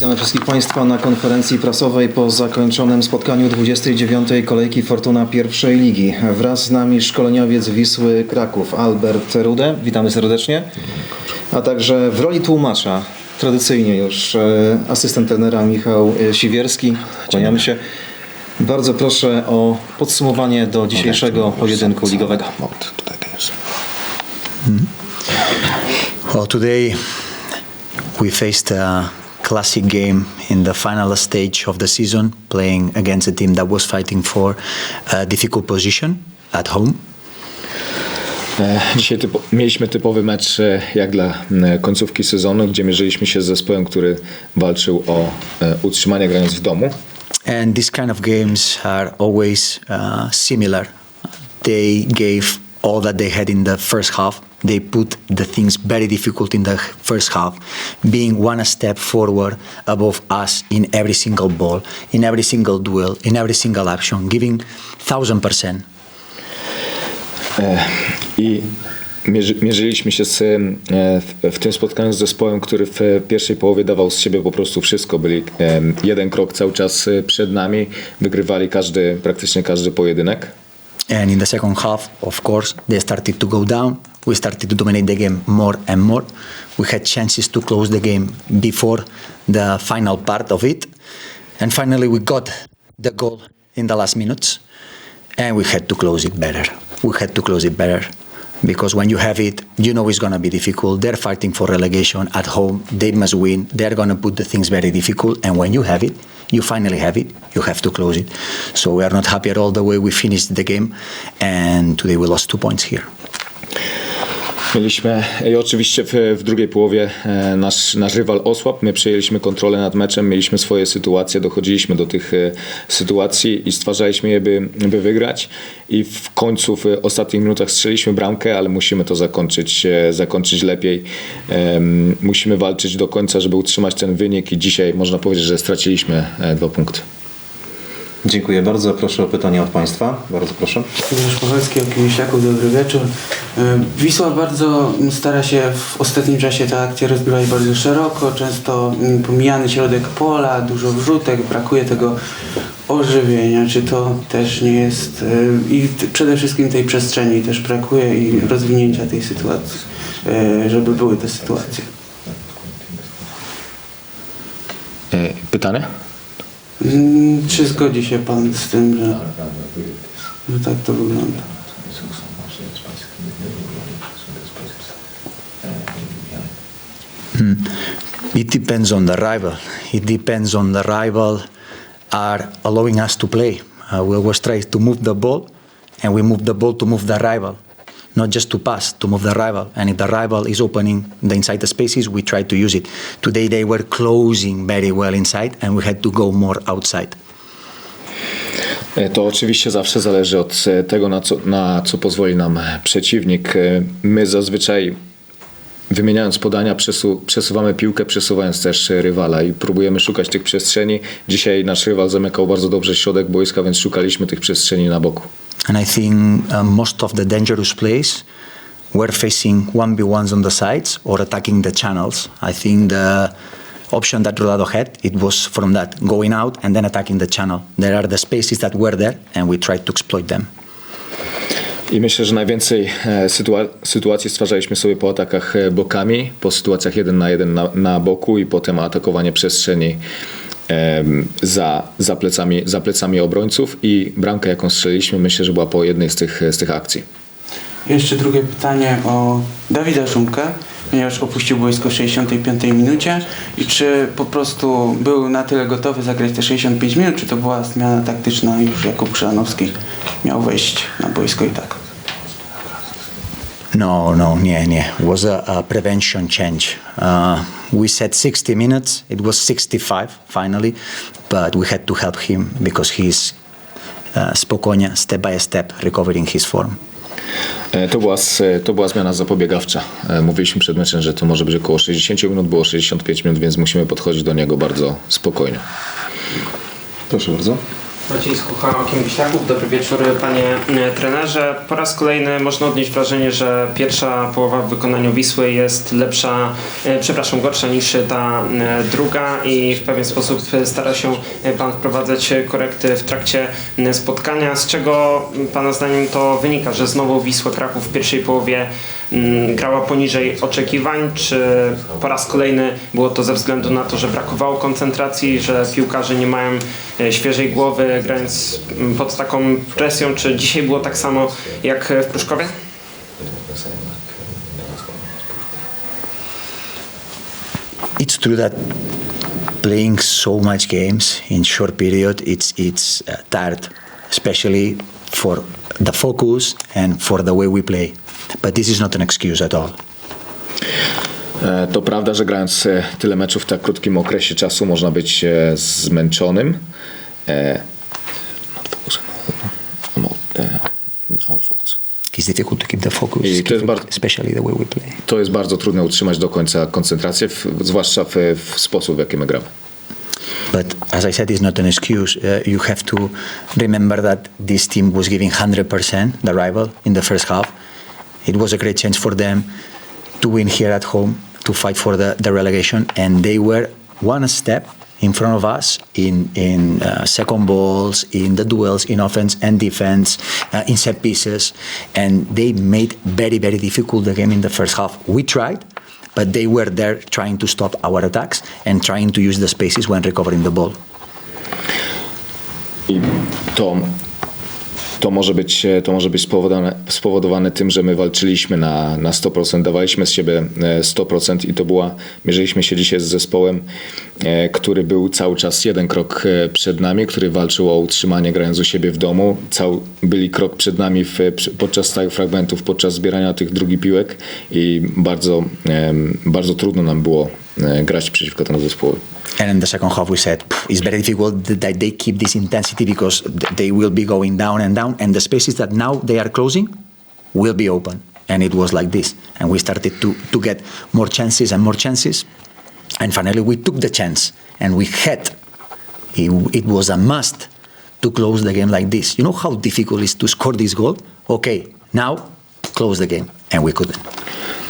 Witamy wszystkich Państwa na konferencji prasowej po zakończonym spotkaniu 29. kolejki Fortuna pierwszej ligi. Wraz z nami szkoleniowiec Wisły Kraków Albert Rude. Witamy serdecznie. A także w roli tłumacza tradycyjnie już e, asystent trenera Michał e, Siwierski. Kłaniamy się. Bardzo proszę o podsumowanie do dzisiejszego pojedynku ligowego. Well, today we faced a classic game in the final stage of the season, playing against a team that was fighting for a difficult position at home. E, Dzisiaj mieliśmy typowy mecz e, jak dla końcówki sezonu, gdzie mierzyliśmy się z zespołem, który walczył o e, utrzymanie grając w domu. And these kind of games are always uh, similar. They gave all that they had in the first half. They put the things very difficult in the first half, being one step forward above us in every single ball, in every single duel, in every single action, giving thousand percent. I mierzy, mierzyliśmy się z, e, w, w tym spotkaniu z zespołem, który w pierwszej połowie dawał z siebie po prostu wszystko. Byli e, jeden krok cały czas e, przed nami, wygrywali każdy, praktycznie każdy pojedynek. And in the second half, of course, they started to go down. We started to dominate the game more and more. We had chances to close the game before the final part of it. And finally, we got the goal in the last minutes. And we had to close it better. We had to close it better. Because when you have it, you know it's going to be difficult. They're fighting for relegation at home. They must win. They're going to put the things very difficult. And when you have it, you finally have it, you have to close it. So we are not happy at all the way we finished the game. And today we lost two points here. Mieliśmy i oczywiście w, w drugiej połowie e, nasz, nasz rywal osłabł, my przejęliśmy kontrolę nad meczem, mieliśmy swoje sytuacje, dochodziliśmy do tych e, sytuacji i stwarzaliśmy je, by, by wygrać i w końcu w ostatnich minutach strzeliśmy bramkę, ale musimy to zakończyć, e, zakończyć lepiej. Musimy walczyć do końca, żeby utrzymać ten wynik i dzisiaj można powiedzieć, że straciliśmy dwa punkty. Dziękuję bardzo. Proszę o pytania od Państwa. Bardzo proszę. Grzegorz Pawelski, Okimiślaków, dobry wieczór. E, Wisła bardzo stara się w ostatnim czasie te akcje rozgrywać bardzo szeroko, często mm, pomijany środek pola, dużo wrzutek, brakuje tego ożywienia. Czy to też nie jest... e, I przede wszystkim tej przestrzeni też brakuje i rozwinięcia tej sytuacji, e, żeby były te sytuacje. Pytanie? Mm, Czy zgodzi się Pan z tym, że, że tak to wygląda? It depends on the rival. It depends on the rival are allowing us to play. Uh, we always try to move the ball, and we move the ball to move the rival, not just to pass, to move the rival. And if the rival is opening the inside the spaces, we try to use it. Today they were closing very well inside, and we had to go more outside. E, To oczywiście zawsze zależy od e, tego, na co, na co pozwoli nam przeciwnik. E, My zazwyczaj wymieniając podania przesu, przesuwamy piłkę, przesuwając też rywala i próbujemy szukać tych przestrzeni. Dzisiaj nasz rywal zamykał bardzo dobrze środek boiska, więc szukaliśmy tych przestrzeni na boku. And I think uh, most of the dangerous plays were facing 1v1s on the sides or attacking the channels. I think the option that Rodado had, it was from that, going out and then attacking the channel. There are the spaces that were there and we tried to exploit them. I myślę, że najwięcej sytua- sytuacji stwarzaliśmy sobie po atakach bokami, po sytuacjach jeden na jeden na, na boku i potem atakowanie przestrzeni za, za, plecami, za plecami obrońców i bramkę jaką strzeliliśmy myślę, że była po jednej z tych, z tych akcji. Jeszcze drugie pytanie o Dawida Szumkę, ponieważ opuścił boisko w 65 minucie i czy po prostu był na tyle gotowy zagrać te 65 minut, czy to była zmiana taktyczna już Jakub Krzanowski miał wejść na boisko i tak? No, no, yeah, yeah. It was a, a prevention change. Uh, we said 60 minutes. It was 65 finally, but we had to help him because he's uh, spokojnie, step by step, recovering his form. E, To była, s- to była zmiana zapobiegawcza. E, Mówiliśmy przed meczem, że to może być około 60 minut, było 65 minut, więc musimy podchodzić do niego bardzo spokojnie. Proszę bardzo. Maciej Skucha, Okiem Wiślaków. Dobry wieczór panie e, trenerze. Po raz kolejny można odnieść wrażenie, że pierwsza połowa w wykonaniu Wisły jest lepsza, e, przepraszam, gorsza niż ta e, druga i w pewien sposób stara się pan wprowadzać korekty w trakcie spotkania. Z czego pana zdaniem to wynika, że znowu Wisła Kraków w pierwszej połowie grała poniżej oczekiwań, czy po raz kolejny było to ze względu na to, że brakowało koncentracji, że piłkarze nie mają e, świeżej głowy, grając mm, pod taką presją, czy dzisiaj było tak samo jak w Pruszkowie? It's true that playing so much games in short period, it's it's uh, tired, especially for the focus and for the way we play. But this is not an excuse at all. E, To prawda, że grając e, tyle meczów w tak krótkim okresie czasu można być e, zmęczonym. E, our focus. It's difficult to keep the focus, I to jest keep- bardzo- especially the way we play. To jest bardzo trudne utrzymać do końca koncentrację, w, zwłaszcza w, w sposób, w jaki my gramy. But as I said, it's not an excuse. Uh, you have to remember that this team was giving 100%, the rival, in the first half. It was a great chance for them to win here at home, to fight for the, the relegation, and they were one step in front of us in, in uh, second balls, in the duels, in offense and defense, uh, in set pieces, and they made very, very difficult the game in the first half. We tried, but they were there trying to stop our attacks and trying to use the spaces when recovering the ball. I to, może być, e, to może być spowodowane, spowodowane tym, że my walczyliśmy na, na 100%, dawaliśmy z siebie e, 100% i to była, mierzyliśmy się dzisiaj z zespołem, e, który był cały czas jeden krok e, przed nami, który walczył o utrzymanie grając u siebie w domu. Cał, byli krok przed nami w, podczas stałych fragmentów, podczas zbierania tych drugich piłek i bardzo, bardzo trudno nam było e, grać przeciwko temu zespołowi. And in the second half, we said it's very difficult that they keep this intensity because they will be going down and down, and the spaces that now they are closing will be open. And it was like this, and we started to to get more chances and more chances, and finally we took the chance, and we had. It, it was a must to close the game like this. You know how difficult it is to score this goal? Okay, now close the game, and we couldn't.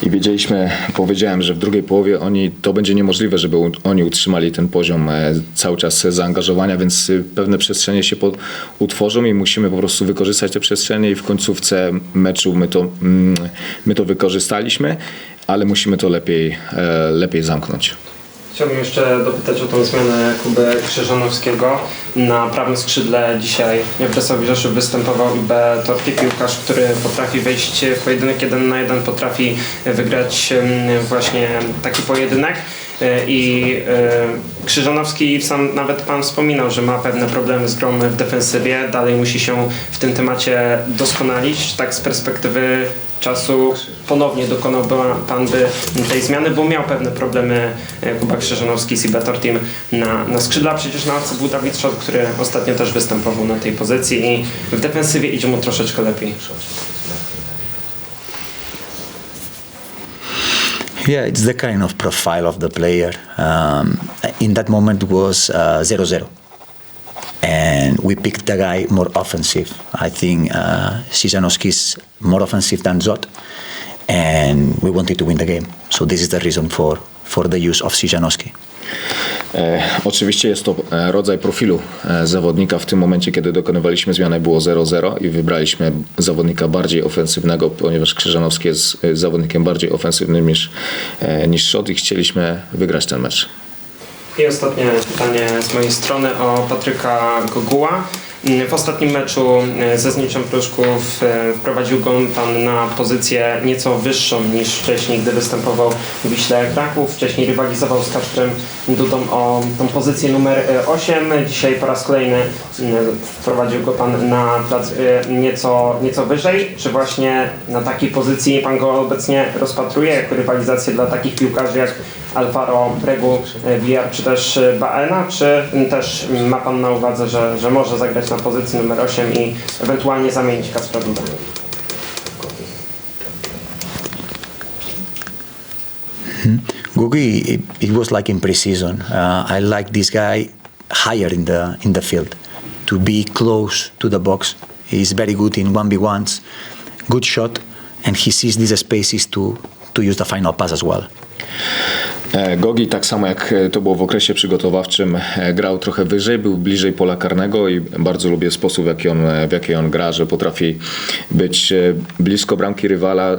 I wiedzieliśmy, powiedziałem, że w drugiej połowie oni, to będzie niemożliwe, żeby oni utrzymali ten poziom e, cały czas zaangażowania, więc y, pewne przestrzenie się utworzą i musimy po prostu wykorzystać te przestrzenie i w końcówce meczu my to, mm, my to wykorzystaliśmy, ale musimy to lepiej, e, lepiej zamknąć. Chciałbym jeszcze dopytać o tą zmianę Kuby Krzyżanowskiego. Na prawym skrzydle dzisiaj w Bresowi Rzeszów występował IB Torti, piłkarz, który potrafi wejść w pojedynek jeden na jeden, potrafi wygrać właśnie taki pojedynek. E, I e, Krzyżanowski, sam nawet Pan wspominał, że ma pewne problemy z grą w defensywie, dalej musi się w tym temacie doskonalić. Tak z perspektywy czasu ponownie dokonał Pan by tej zmiany, bo miał pewne problemy e, Kuba Krzyżanowski z Ibetortim na, na skrzydła. Przecież na akcji był Dawid Szot, który ostatnio też występował na tej pozycji i w defensywie idzie mu troszeczkę lepiej. Yeah, it's the kind of profile of the player. Um, in that moment was uh, 0-0. And we picked the guy more offensive. I think uh, is more offensive than Zot. And we wanted to win the game. So this is the reason for, for the use of Sijanowski. E, oczywiście jest to e, rodzaj profilu e, zawodnika. W tym momencie, kiedy dokonywaliśmy zmiany, było 0-0 i wybraliśmy zawodnika bardziej ofensywnego, ponieważ Krzyżanowski jest zawodnikiem bardziej ofensywnym niż, niż Szot i chcieliśmy wygrać ten mecz. I ostatnie pytanie z mojej strony o Patryka Goguła. W ostatnim meczu e, ze Zniczem Pruszków e, wprowadził go Pan na pozycję nieco wyższą niż wcześniej, gdy występował w Wiśle Kraków. Wcześniej rywalizował z Kaszprem Dudą o tą pozycję numer e, 8. Dzisiaj po raz kolejny e, wprowadził go Pan na plac e, nieco, nieco wyżej. Czy właśnie na takiej pozycji Pan go obecnie rozpatruje jako rywalizację dla takich piłkarzy jak Alvaro Bregu, e, Villar czy też e, Baena, czy też ma Pan na uwadze, że, że może zagrać na pozycji numer 8 i ewentualnie zamienić Kacpra Duda? Gugi, it, it was like in pre-season. Uh, I like this guy higher in the in the field to be close to the box. He's very good in 1v1s, good shot, and he sees these spaces to, to use the final pass as well. E, Gogi, tak samo jak e, to było w okresie przygotowawczym, e, grał trochę wyżej, był bliżej pola karnego i bardzo lubię sposób, w jaki on, w jaki on gra, że potrafi być blisko bramki rywala,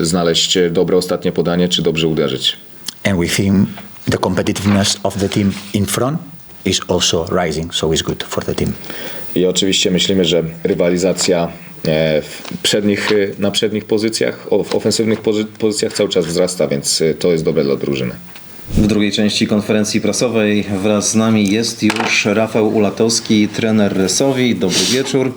znaleźć dobre ostatnie podanie, czy dobrze uderzyć. And we think the competitiveness of the team in front is also rising, so it's good for the team. I oczywiście myślimy, że rywalizacja przednich, e, na przednich pozycjach, w ofensywnych pozy- pozycjach cały czas wzrasta, więc e, to jest dobre dla drużyny. W drugiej części konferencji prasowej wraz z nami jest już Rafał Ulatowski, trener Rysowi. Dobry wieczór.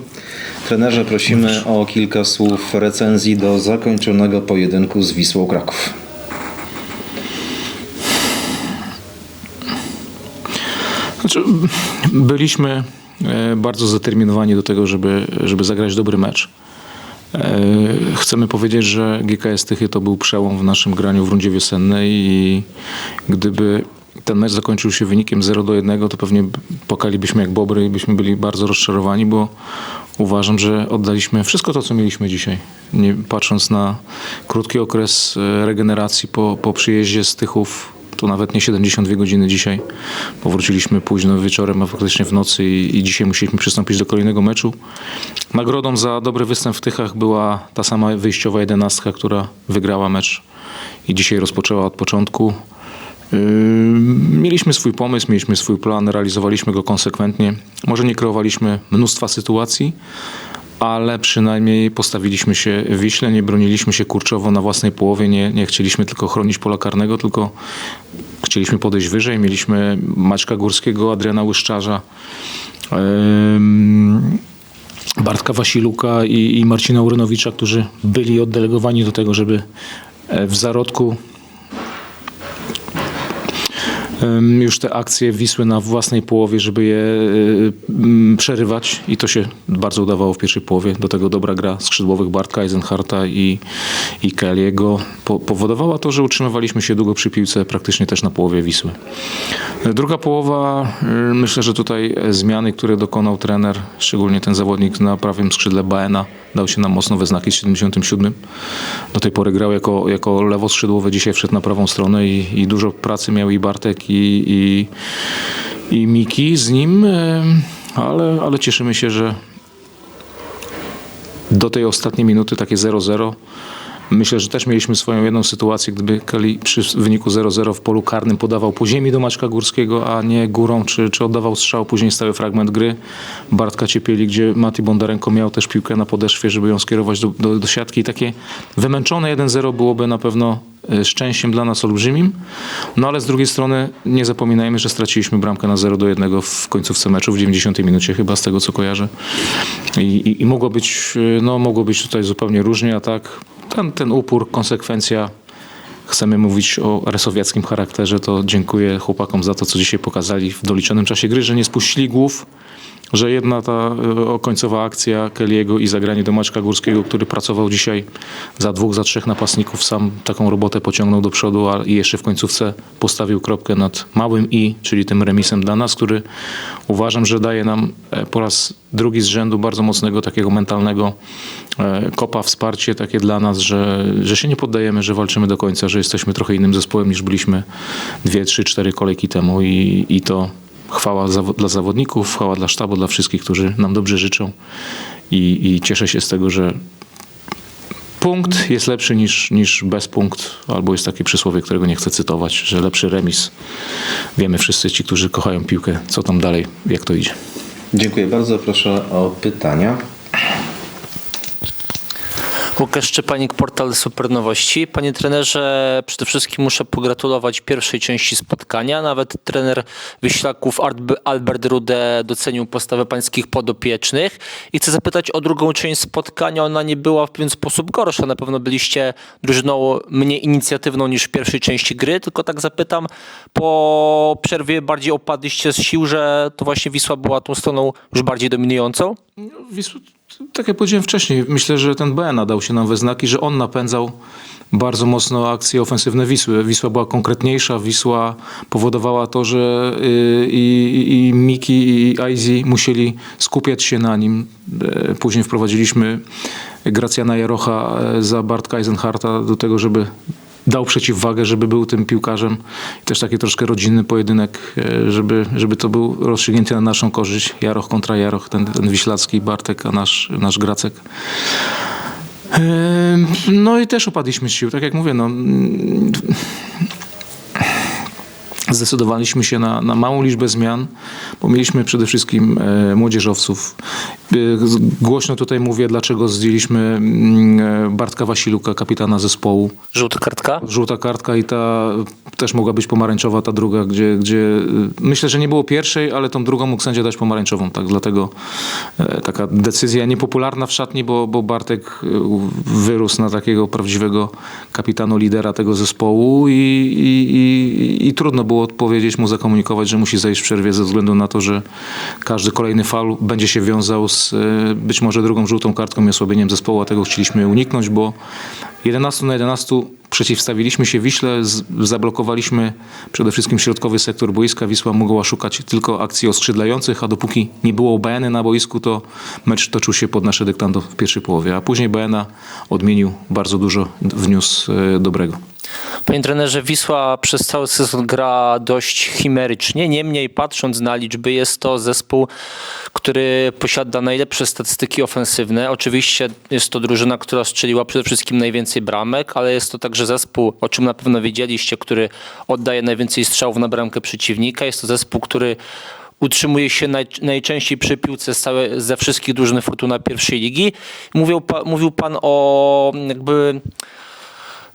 Trenerze, prosimy o kilka słów recenzji do zakończonego pojedynku z Wisłą Kraków. Znaczy, byliśmy e, bardzo zdeterminowani do tego, żeby, żeby zagrać dobry mecz. E, Chcemy powiedzieć, że GKS Tychy to był przełom w naszym graniu w rundzie wiosennej i gdyby ten mecz zakończył się wynikiem 0 do 1, to pewnie pokalibyśmy jak bobry i byśmy byli bardzo rozczarowani, bo uważam, że oddaliśmy wszystko to, co mieliśmy dzisiaj. Nie patrząc na krótki okres e, regeneracji po, po przyjeździe z Tychów, to nawet nie 72 godziny dzisiaj. Powróciliśmy późno wieczorem, a faktycznie w nocy i, i dzisiaj musieliśmy przystąpić do kolejnego meczu. Nagrodą za dobry występ w Tychach była ta sama wyjściowa jedenastka, która wygrała mecz i dzisiaj rozpoczęła od początku. Yy, Mieliśmy swój pomysł, mieliśmy swój plan, realizowaliśmy go konsekwentnie. Może nie kreowaliśmy mnóstwa sytuacji, ale przynajmniej postawiliśmy się Wiśle, nie broniliśmy się kurczowo na własnej połowie, nie, nie chcieliśmy tylko chronić pola karnego, tylko chcieliśmy podejść wyżej. Mieliśmy Maćka Górskiego, Adriana Łyszczarza, Bartka Wasiluka i, i Marcina Urynowicza, którzy byli oddelegowani do tego, żeby e, w zarodku już te akcje Wisły na własnej połowie, żeby je e, m, przerywać i to się bardzo udawało w pierwszej połowie. Do tego dobra gra skrzydłowych Bartka Eisenharta i, i Kelly'ego po, powodowała to, że utrzymywaliśmy się długo przy piłce praktycznie też na połowie Wisły. E, Druga połowa, e, myślę, że tutaj e, zmiany, które dokonał trener, szczególnie ten zawodnik na prawym skrzydle Baena, dał się nam mocno we znaki w 77. Do tej pory grał jako, jako lewoskrzydłowy, dzisiaj wszedł na prawą stronę i, i dużo pracy miał i Bartek i, i, i Miki z nim, e, ale, ale cieszymy się, że do tej ostatniej minuty takie 0-0. Myślę, że też mieliśmy swoją jedną sytuację, gdyby Kelly przy wyniku 0-0 w polu karnym podawał po ziemi do Maćka Górskiego, a nie górą, czy, czy oddawał strzał, później stały fragment gry Bartka Ciepieli, gdzie Mati Bondarenko miał też piłkę na podeszwie, żeby ją skierować do, do, do siatki. I takie wymęczone 1-0 byłoby na pewno e, szczęściem dla nas olbrzymim. No ale z drugiej strony nie zapominajmy, że straciliśmy bramkę na 0 do 1 w końcówce meczu w 90 minucie chyba z tego co kojarzę. I, i, i mogło być e, no mogło być tutaj zupełnie różnie, a tak ten, ten upór, konsekwencja. Chcemy mówić o resowiackim charakterze, to dziękuję chłopakom za to, co dzisiaj pokazali w doliczonym czasie gry, że nie spuścili głów, że jedna ta e, końcowa akcja Kelly'ego i zagranie do Maćka Górskiego, który pracował dzisiaj za dwóch, za trzech napastników, sam taką robotę pociągnął do przodu, a i jeszcze w końcówce postawił kropkę nad małym i, czyli tym remisem dla nas, który uważam, że daje nam e, po raz drugi z rzędu bardzo mocnego takiego mentalnego e, kopa, wsparcie takie dla nas, że, że się nie poddajemy, że walczymy do końca, że jesteśmy trochę innym zespołem niż byliśmy dwie, trzy, cztery kolejki temu i, i to chwała dla zawodników, chwała dla sztabu, dla wszystkich, którzy nam dobrze życzą i, i cieszę się z tego, że punkt jest lepszy niż, niż bez punkt, albo jest takie przysłowie, którego nie chcę cytować, że lepszy remis. Wiemy wszyscy ci, którzy kochają piłkę, co tam dalej, jak to idzie. Dziękuję bardzo. Proszę o pytania. Łukasz Szczepanik, portal Supernowości. Panie trenerze, przede wszystkim muszę pogratulować pierwszej części spotkania. Nawet trener Wyślaków Albert Rude docenił postawę pańskich podopiecznych. I chcę zapytać o drugą część spotkania. Ona nie była w pewien sposób gorsza. Na pewno byliście drużyną mniej inicjatywną niż w pierwszej części gry. Tylko tak zapytam, po przerwie bardziej opadliście z sił, że to właśnie Wisła była tą stroną już bardziej dominującą? Wisła tak jak powiedziałem wcześniej, myślę, że ten BN dał się nam we znaki, że on napędzał bardzo mocno akcje ofensywne Wisły. Wisła była konkretniejsza, Wisła powodowała to, że y, i, i Miki i Aizi musieli skupiać się na nim. E, Później wprowadziliśmy Gracjana Jarocha e, za Bartka Eisenharta do tego, żeby dał przeciwwagę, żeby był tym piłkarzem. I też taki troszkę rodzinny pojedynek, e, żeby, żeby to był rozstrzygnięty na naszą korzyść. Jaroch kontra Jaroch, ten, ten Wiślacki, Bartek, a nasz, nasz Gracek. Em, No i też upadliśmy z sił. Tak jak mówię, no, zdecydowaliśmy się na, na małą liczbę zmian, bo mieliśmy przede wszystkim e, młodzieżowców. E, Głośno tutaj mówię, dlaczego zdjęliśmy mm, e, Bartka Wasiluka, kapitana zespołu. Żółta kartka? Żółta kartka i ta też mogła być pomarańczowa, ta druga, gdzie, gdzie myślę, że nie było pierwszej, ale tą drugą mógł sędzia dać pomarańczową. Tak, dlatego taka decyzja niepopularna w szatni, bo, bo Bartek wyrósł na takiego prawdziwego kapitanu, lidera tego zespołu i, i, i, i trudno było odpowiedzieć mu, zakomunikować, że musi zejść w przerwie ze względu na to, że każdy kolejny faul będzie się wiązał z e, być może drugą żółtą kartką i osłabieniem zespołu, a tego chcieliśmy uniknąć, bo 11 na 11 przeciwstawiliśmy się Wiśle, zablokowaliśmy przede wszystkim środkowy sektor boiska. Wisła mogła szukać tylko akcji oskrzydlających, a dopóki nie było BN na boisku, to mecz toczył się pod nasze dyktando w pierwszej połowie, a później BN odmienił bardzo dużo, wniósł e, dobrego. Panie trenerze, Wisła przez cały sezon gra dość chimerycznie. Niemniej patrząc na liczby, jest to zespół, który posiada najlepsze statystyki ofensywne. Oczywiście jest to drużyna, która strzeliła przede wszystkim najwięcej bramek, ale jest to także zespół, o czym na pewno wiedzieliście, który oddaje najwięcej strzałów na bramkę przeciwnika. Jest to zespół, który utrzymuje się naj, najczęściej przy piłce całe, ze wszystkich drużyn Fortuna pierwszej ligi. Mówił, pa, mówił pan o jakby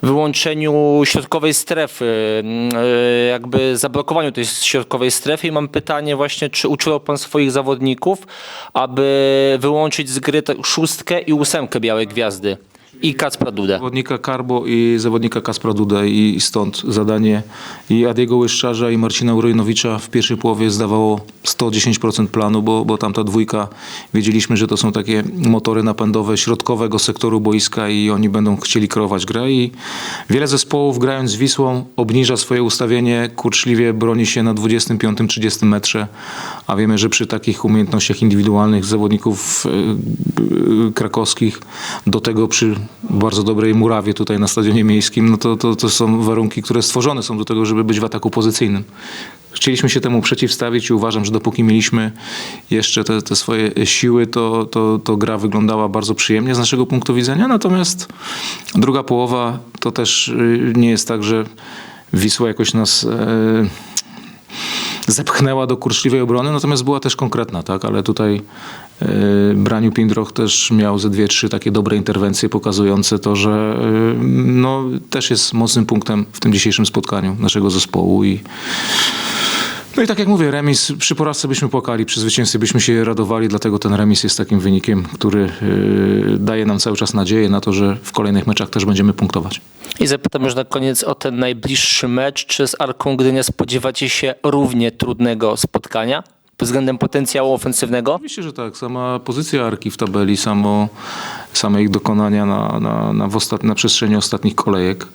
wyłączeniu środkowej strefy, mm, e, jakby zablokowaniu tej środkowej strefy i mam pytanie właśnie, czy uczył pan swoich zawodników, aby wyłączyć z gry szóstkę i ósemkę Białej Gwiazdy i Kacpra Dudę. Zawodnika Karbo i zawodnika Kaspra Duda i stąd zadanie i Adiego Łyszczarza i Marcina Urojnowicza w pierwszej połowie zdawało 110% planu, bo, bo tamta dwójka wiedzieliśmy, że to są takie motory napędowe środkowego sektoru boiska i oni będą chcieli kreować grę. I wiele zespołów grając z Wisłą obniża swoje ustawienie, kurczliwie broni się na 25-30 metrze, a wiemy, że przy takich umiejętnościach indywidualnych zawodników e, e, krakowskich, do tego przy bardzo dobrej murawie tutaj na stadionie miejskim, no to, to, to są warunki, które stworzone są do tego, żeby być w ataku pozycyjnym. Chcieliśmy się temu przeciwstawić i uważam, że dopóki mieliśmy jeszcze te, te swoje siły, to, to, to gra wyglądała bardzo przyjemnie z naszego punktu widzenia. Natomiast druga połowa to też y, nie jest tak, że Wisła jakoś nas e, zepchnęła do kurczliwej obrony, natomiast była też konkretna, tak? Ale tutaj e, Braniu Pindroch też miał ze dwie, trzy takie dobre interwencje pokazujące to, że e, no, też jest mocnym punktem w tym dzisiejszym spotkaniu naszego zespołu i no i tak jak mówię, remis, przy porażce byśmy płakali, przy zwycięstwie byśmy się radowali, dlatego ten remis jest takim wynikiem, który e, daje nam cały czas nadzieję na to, że w kolejnych meczach też będziemy punktować. I zapytam już na koniec o ten najbliższy mecz. Czy z Arką Gdynia spodziewacie się równie trudnego spotkania pod względem potencjału ofensywnego? Oczywiście, że tak. Sama pozycja Arki w tabeli, samo, same ich dokonania na, na, na, ostat... na przestrzeni ostatnich kolejek.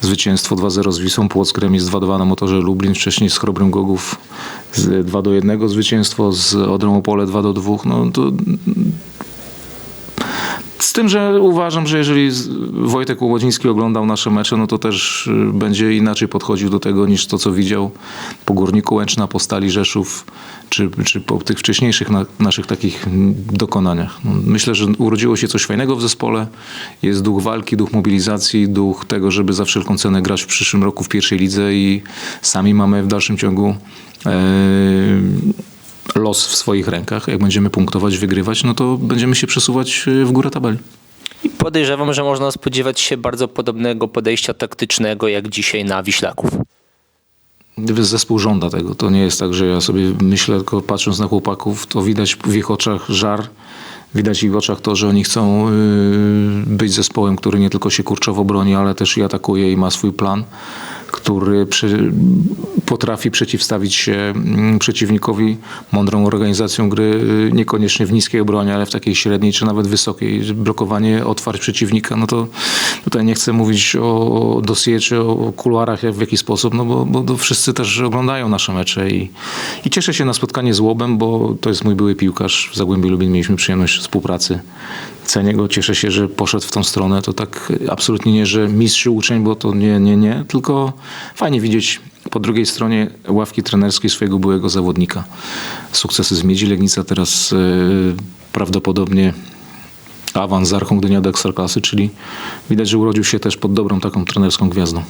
Zwycięstwo 2-0 z Wisłą, Płock remis 2-2 na motorze Lublin, wcześniej z Chrobrym Gogów z 2-1 zwycięstwo, z Odrą Opole 2-2. No to z tym, że uważam, że jeżeli Wojtek Łobodziński oglądał nasze mecze, no to też y, będzie inaczej podchodził do tego niż to, co widział po Górniku Łęczna, po Stali Rzeszów, czy, czy po tych wcześniejszych na, naszych takich dokonaniach. No, myślę, że urodziło się coś fajnego w zespole. Jest duch walki, duch mobilizacji, duch tego, żeby za wszelką cenę grać w przyszłym roku w pierwszej lidze i sami mamy w dalszym ciągu e, los w swoich rękach. Jak będziemy punktować, wygrywać, no to będziemy się przesuwać y, w górę tabeli. I podejrzewam, że można spodziewać się bardzo podobnego podejścia taktycznego jak dzisiaj na Wiślaków. Zespół żąda tego, to nie jest tak, że ja sobie myślę, tylko patrząc na chłopaków, to widać w ich oczach żar, widać w ich oczach to, że oni chcą y, być zespołem, który nie tylko się kurczowo broni, ale też i atakuje i ma swój plan, który przy, potrafi przeciwstawić się mm, przeciwnikowi mądrą organizacją gry, y, niekoniecznie w niskiej obronie, ale w takiej średniej czy nawet wysokiej. Blokowanie otwarć przeciwnika, no to tutaj nie chcę mówić o dosie czy o kuluarach w jaki sposób, no bo, bo wszyscy też oglądają nasze mecze i, i cieszę się na spotkanie z Łobem, bo to jest mój były piłkarz. W Zagłębiu Lubin mieliśmy przyjemność współpracy. Cenię go, cieszę się, że poszedł w tą stronę. To tak absolutnie nie, że mistrz uczeń, bo to nie, nie, nie, tylko fajnie widzieć po drugiej stronie ławki trenerskiej swojego byłego zawodnika. Sukcesy z Miedzi Legnica, teraz yy, prawdopodobnie awans z Archą Gdynia do Ekstraklasy, czyli widać, że urodził się też pod dobrą taką trenerską gwiazdą.